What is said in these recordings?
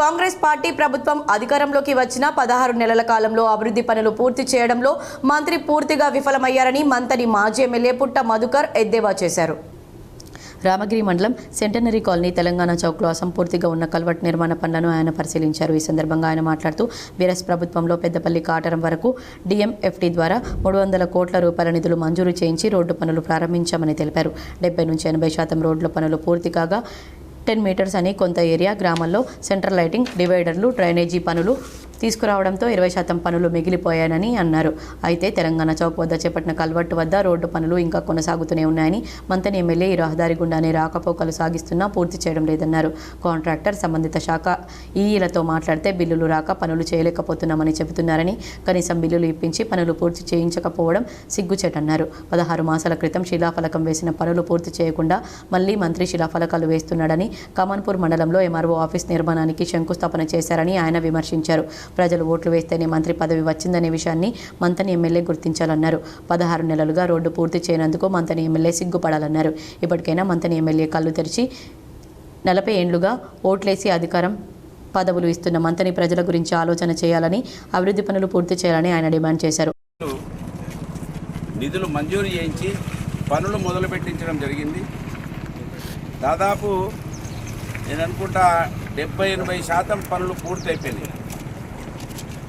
Congress party ప్రభుత్వం అధికారంలోకి వచ్చిన పదహారు నెలల కాలంలో అభివృద్ధి పనులు పూర్తి చేయడంలో మంత్రి పూర్తిగా విఫలమయ్యారని మంత్రి మాజీ ఎమ్మెల్యే పుట్ట మధుకర్ ఎద్దేవా చేశారు. రామగిరి మండలం సెంటనరీ కాలనీ తెలంగాణ చౌక్లో అసంపూర్తిగా ఉన్న కల్వర్ట్ నిర్మాణ పనులను ఆయన పరిశీలించారు. ఈ సందర్భంగా ఆయన మాట్లాడుతూ బీరస్ ప్రభుత్వంలో పెద్దపల్లి కాటరం వరకు డిఎంఎఫ్టీ ద్వారా మూడు వందల కోట్ల రూపాయల నిధులు మంజూరు చేయించి రోడ్డు పనులు ప్రారంభించామని తెలిపారు. డెబ్బై నుంచి ఎనభై శాతం రోడ్ల పనులు పూర్తి కాగా టెన్ మీటర్స్ అని కొంత ఏరియా గ్రామాల్లో సెంట్రల్ లైటింగ్ డివైడర్లు డ్రైనేజీ పనులు తీసుకురావడంతో ఇరవై శాతం పనులు మిగిలిపోయాయని అన్నారు. అయితే తెలంగాణ చౌక్ వద్ద చేపట్టిన కల్వర్టు వద్ద రోడ్డు పనులు ఇంకా కొనసాగుతూనే ఉన్నాయని మంతని ఎమ్మెల్యే ఈ రహదారి గుండానే రాకపోకలు సాగిస్తున్నా పూర్తి చేయడం లేదన్నారు. కాంట్రాక్టర్ సంబంధిత శాఖ ఈఈలతో మాట్లాడితే బిల్లులు రాక పనులు చేయలేకపోతున్నామని చెబుతున్నారని కనీసం బిల్లులు ఇప్పించి పనులు పూర్తి చేయించకపోవడం సిగ్గుచేటన్నారు. పదహారు మాసాల క్రితం శిలాఫలకం వేసిన పనులు పూర్తి చేయకుండా మళ్ళీ మంత్రి శిలాఫలకాలు వేస్తున్నాడని కమన్పూర్ మండలంలో ఎంఆర్ఓ ఆఫీస్ నిర్మాణానికి శంకుస్థాపన చేశారని ఆయన విమర్శించారు. ప్రజలు ఓట్లు వేస్తేనే మంత్రి పదవి వచ్చిందనే విషయాన్ని మంతని ఎమ్మెల్యే గుర్తించాలన్నారు. పదహారు నెలలుగా రోడ్డు పూర్తి చేయనందుకు మంతని ఎమ్మెల్యే సిగ్గుపడాలన్నారు. ఇప్పటికైనా మంతని ఎమ్మెల్యే కళ్ళు తెరిచి నలభై ఏండ్లుగా ఓట్లేసి అధికారం పదవులు ఇస్తున్న మంతని ప్రజల గురించి ఆలోచన చేయాలని అభివృద్ధి పనులు పూర్తి చేయాలని ఆయన డిమాండ్ చేశారు. నిధులు మంజూరు చేయించి పనులు మొదలు పెట్టించడం జరిగింది. దాదాపు నేను అనుకుంటా డెబ్బై ఎనభై శాతం పనులు పూర్తయిపోయినాయి.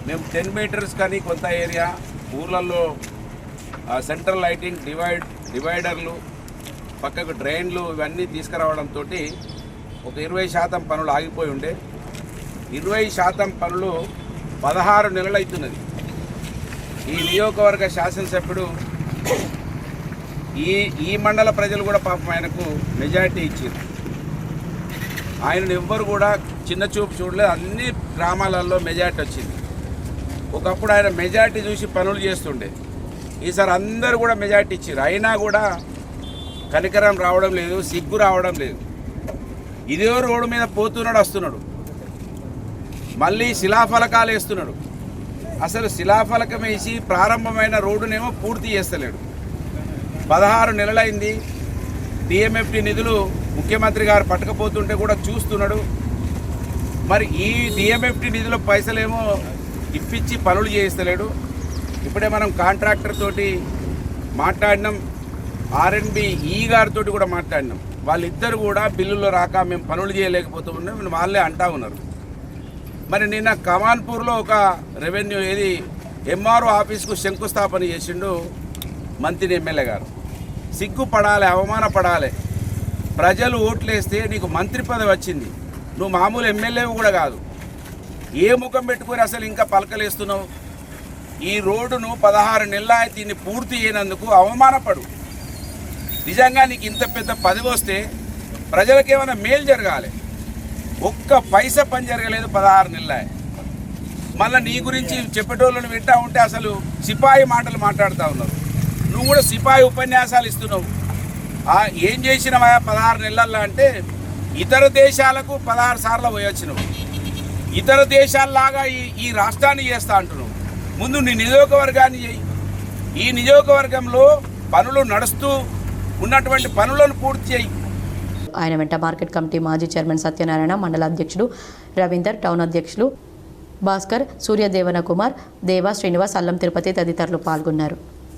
మేము టెన్ మీటర్స్ కానీ కొంత ఏరియా ఊర్లలో ఆ, సెంట్రల్ లైటింగ్ డివైడ్ డివైడర్లు పక్కకు డ్రైన్లు ఇవన్నీ తీసుకురావడంతో ఒక ఇరవై శాతం పనులు ఆగిపోయి ఉండే. ఇరవై శాతం పనులు పదహారు నెలలు అవుతున్నది ఈ నియోజకవర్గ శాసనసభ్యుడు ఈ ఈ మండల ప్రజలు కూడా పాపం ఆయనకు మెజారిటీ ఇచ్చింది ఆయనను ఎవ్వరు కూడా చిన్న చూపు చూడలేదు. అన్ని గ్రామాలలో మెజార్టీ వచ్చింది. ఒకప్పుడు ఆయన మెజార్టీ చూసి పనులు చేస్తుండే. ఈసారి అందరూ కూడా మెజార్టీ ఇచ్చారు అయినా కూడా కనికరం రావడం లేదు సిగ్గు రావడం లేదు. ఇదే రోడ్డు మీద పోతున్నాడు వస్తున్నాడు. మళ్ళీ శిలాఫలకాలు వేస్తున్నాడు. అసలు శిలాఫలకం వేసి ప్రారంభమైన రోడ్డునేమో పూర్తి చేస్తలేడు. పదహారు నెలలైంది. డిఎంఎఫ్టి నిధులు ముఖ్యమంత్రి గారు పట్టకపోతుంటే కూడా చూస్తున్నాడు. మరి ఈ డిఎంఎఫ్టి నిధుల పైసలేమో ఇప్పించి పనులు చేయిస్తలేడు. ఇప్పుడే మనం కాంట్రాక్టర్ తోటి మాట్లాడినాం. ఆర్ఎన్బి ఈ గారితో కూడా మాట్లాడినాం. వాళ్ళిద్దరు కూడా బిల్లులో రాక మేము పనులు చేయలేకపోతున్నాం వాళ్ళే అంటా ఉన్నారు. మరి నిన్న కమాన్పూర్లో ఒక రెవెన్యూ ఏది ఎంఆర్ఓ ఆఫీస్కు శంకుస్థాపన చేసిండు మంత్రి ఎమ్మెల్యే గారు. సిగ్గుపడాలి అవమానపడాలి. ప్రజలు ఓట్లేస్తే నీకు మంత్రి పదవి వచ్చింది. నువ్వు మామూలు ఎమ్మెల్యే కూడా కాదు. ఏ ముఖం పెట్టుకొని అసలు ఇంకా పలకలేస్తున్నావు? ఈ రోడ్డును పదహారు నెలల దీన్ని పూర్తి చేయనందుకు అవమానపడు. నిజంగా నీకు ఇంత పెద్ద పదవి వస్తే ప్రజలకు ఏమైనా మేలు జరగాలి. ఒక్క పైసా పని జరగలేదు పదహారు నెలల మళ్ళీ నీ గురించి చెప్పేటోళ్ళని వింటా ఉంటే అసలు సిపాయి మాటలు మాట్లాడుతూ ఉన్నారు. నువ్వు కూడా సిపాయి ఉపన్యాసాలు ఇస్తున్నావు. ఏం చేసినవా పదహారు నెలల్లో అంటే ఇతర దేశాలకు పదహారు సార్లు పోయొచ్చినావు. ఇతర దేశాల్లాగా ఈ ఈ రాష్ట్రాన్ని చేస్తా అంటున్నావు. ముందు నీ నియోజకవర్గాన్ని చేయి. ఈ నియోజకవర్గంలో పనులు నడుస్తూ ఉన్నటువంటి పనులను పూర్తి చేయి. ఆయన వెంట మార్కెట్ కమిటీ మాజీ చైర్మన్ సత్యనారాయణ మండల అధ్యక్షుడు రవీందర్ టౌన్ అధ్యక్షులు భాస్కర్ సూర్యదేవన కుమార్ దేవా శ్రీనివాస్ అల్లం తిరుపతి తదితరులు పాల్గొన్నారు.